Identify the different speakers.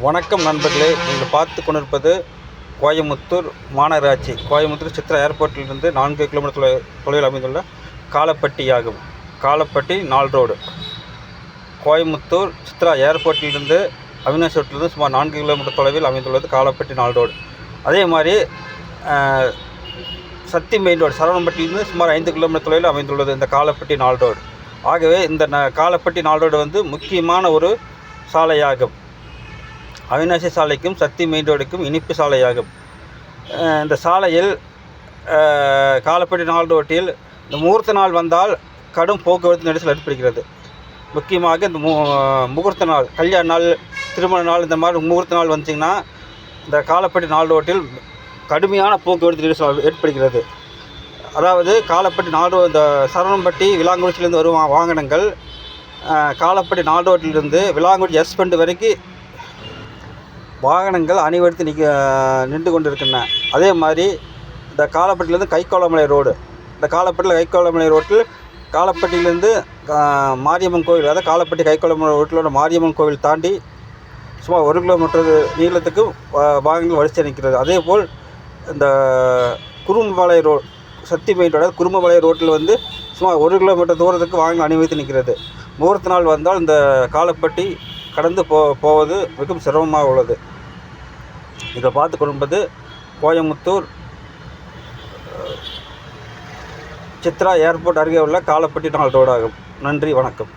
Speaker 1: வணக்கம் நண்பர்களே. நீங்கள் பார்த்து கொண்டிருப்பது கோயமுத்தூர் மாநகராட்சி. கோயமுத்தூர் சித்ரா ஏர்போர்ட்டிலிருந்து நான்கு கிலோமீட்டர் தொலை தொலைவில் அமைந்துள்ள காலப்பட்டி ஆகும் காலப்பட்டி நாள் ரோடு. கோயமுத்தூர் சித்ரா ஏர்போர்ட்டிலிருந்து அவினாஷ் ரோட்டிலிருந்து சுமார் நான்கு கிலோமீட்டர் தொலைவில் அமைந்துள்ளது காலப்பட்டி நாள் ரோடு. அதே மாதிரி சக்தி மெயின் ரோடு சரவணம்பட்டியிலிருந்து சுமார் ஐந்து கிலோமீட்டர் தொலைவில் அமைந்துள்ளது இந்த காலப்பட்டி நாள் ரோடு. ஆகவே இந்த ந- காலப்பட்டி நாள் ரோடு வந்து முக்கியமான ஒரு சாலையாகும். அவினாசி சாலைக்கும் சக்தி மெயின் ரோடுக்கும் இனிப்பு சாலையாகும். இந்த சாலையில் காலப்பட்டி நாள் ரோட்டில் இந்த முகூர்த்த நாள் வந்தால் கடும் போக்குவரத்து நெரிசல் ஏற்படுகிறது. முக்கியமாக இந்த மு முகூர்த்த நாள் கல்யாண நாள் திருமண நாள் இந்த மாதிரி முகூர்த்த நாள் வந்துச்சிங்கன்னா இந்த காலப்பட்டி நாள் ரோட்டில் கடுமையான போக்குவரத்து நெரிசல் ஏற்படுகிறது. அதாவது காலப்பட்டி நாள் ரோ இந்த சரவணம்பட்டி விலாங்குறிச்சியிலேருந்து வரும் வாகனங்கள் காலப்பட்டி நாள் ரோட்டிலிருந்து விலாங்குறிச்சி எஸ்பெண்ட் வரைக்கும் வாகனங்கள் அணிவகுத்து நிற்க நின்று கொண்டிருக்கின்றன. அதே மாதிரி இந்த காலப்பட்டிலேருந்து கைக்கோளமலை ரோடு. இந்த காலப்பட்டியில் கைக்கோளமலை ரோட்டில் காலப்பட்டியிலேருந்து மாரியம்மன் கோவில் அதாவது காலப்பட்டி கைக்கோளமலை ரோட்டில் உள்ள மாரியம்மன் கோவில் தாண்டி சுமார் ஒரு கிலோமீட்டர் நீளத்துக்கு வாகனங்கள் வரிசை நிற்கிறது. அதே போல் இந்த Kurumbapalaya road Sakthi main road Kurumbapalaya ரோட்டில் வந்து சுமார் ஒரு கிலோமீட்டர் தூரத்துக்கு வாங்க அணிவகுத்து நிற்கிறது. முகூர்த்த நாள் வந்தால் இந்த காலப்பட்டி கடந்து போ போவது மிகவும் சிரமமாக உள்ளது. இதை பார்த்து கொள்வது கோயமுத்தூர் சித்ரா ஏர்போர்ட் அருகே உள்ள காலப்பட்டி நாள் ரோடாகும். நன்றி வணக்கம்.